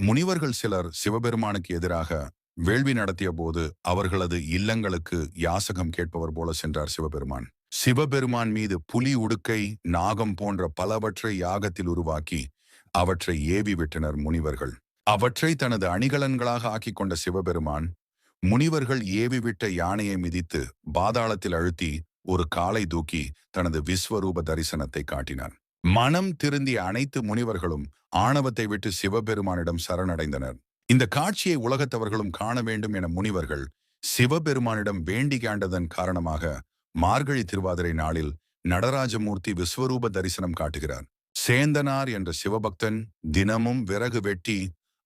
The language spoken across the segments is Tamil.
முனிவர்கள் சிலர் சிவபெருமானுக்கு எதிராக வேள்வி நடத்திய போது அவர்களது இல்லங்களுக்கு யாசகம் கேட்பவர் போல சென்றார் சிவபெருமான். சிவபெருமான் மீது புலி உடுக்கை நாகம் போன்ற பலவற்றை யாகத்தில் உருவாக்கி அவற்றை ஏவி விட்டனர் முனிவர்கள். அவற்றை தனது அணிகலன்களாக ஆக்கிக் கொண்ட சிவபெருமான் முனிவர்கள் ஏவிவிட்ட யானையை மிதித்து பாதாளத்தில் அழுத்தி ஒரு காலை தூக்கி தனது விஸ்வரூப தரிசனத்தை காட்டினார். மனம் திருந்திய அனைத்து முனிவர்களும் ஆணவத்தை விட்டு சிவபெருமானிடம் சரணடைந்தனர். இந்த காட்சியை உலகத்தவர்களும் காண வேண்டும் என முனிவர்கள் சிவபெருமானிடம் வேண்டி கேண்டதன் காரணமாக மார்கழி திருவாதிரை நாளில் நடராஜமூர்த்தி விஸ்வரூப தரிசனம் காட்டுகிறார். சேந்தனார் என்ற சிவபக்தன் தினமும் விறகு வெட்டி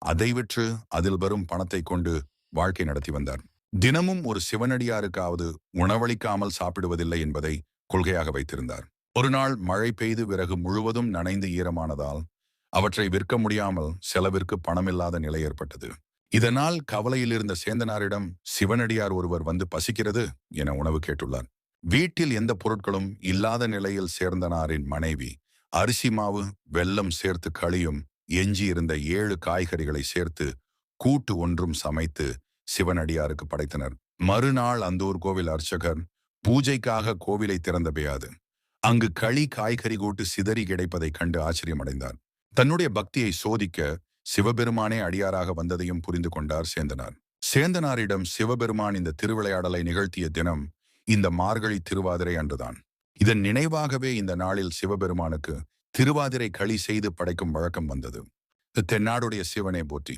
அதை விற்று அதில் வரும் பணத்தை கொண்டு வாழ்க்கை நடத்தி வந்தார். தினமும் ஒரு சிவனடியாருக்காவது உணவளிக்காமல் சாப்பிடுவதில்லை என்பதை கொள்கையாக வைத்திருந்தார். ஒரு நாள் மழை பெய்து விறகு முழுவதும் நனைந்து ஈரமானதால் அவற்றை விற்க முடியாமல் செலவிற்கு பணமில்லாத நிலை ஏற்பட்டது. இதனால் கவலையில் இருந்த சேந்தனாரிடம் சிவனடியார் ஒருவர் வந்து பசிக்கிறது என உணவு கேட்டுள்ளார். வீட்டில் எந்த பொருட்களும் இல்லாத நிலையில் சேர்ந்தனாரின் மனைவி அரிசி மாவு வெல்லம் சேர்த்து களியும் எஞ்சி இருந்த ஏழு காய்கறிகளை சேர்த்து கூட்டு ஒன்றும் சமைத்து சிவனடியாருக்கு படைத்தனர். மறுநாள் அந்தூர் கோவில் அர்ச்சகர் பூஜைக்காக கோவிலை திறந்தபையாது அங்கு களி காய்கறி கூட்டு சிதறி கிடைப்பதைக் கண்டு ஆச்சரியமடைந்தார். தன்னுடைய பக்தியை சோதிக்க சிவபெருமானே அடியாராக வந்ததையும் புரிந்து கொண்டார் சேந்தனார். சேந்தனாரிடம் சிவபெருமான் இந்த திருவிளையாடலை நிகழ்த்திய தினம் இந்த மார்கழி திருவாதிரை அன்றுதான். இதன் நினைவாகவே இந்த நாளில் சிவபெருமானுக்கு திருவாதிரை களி செய்து படைக்கும் வழக்கம் வந்தது. தென்னாடுடைய சிவனை போற்றி.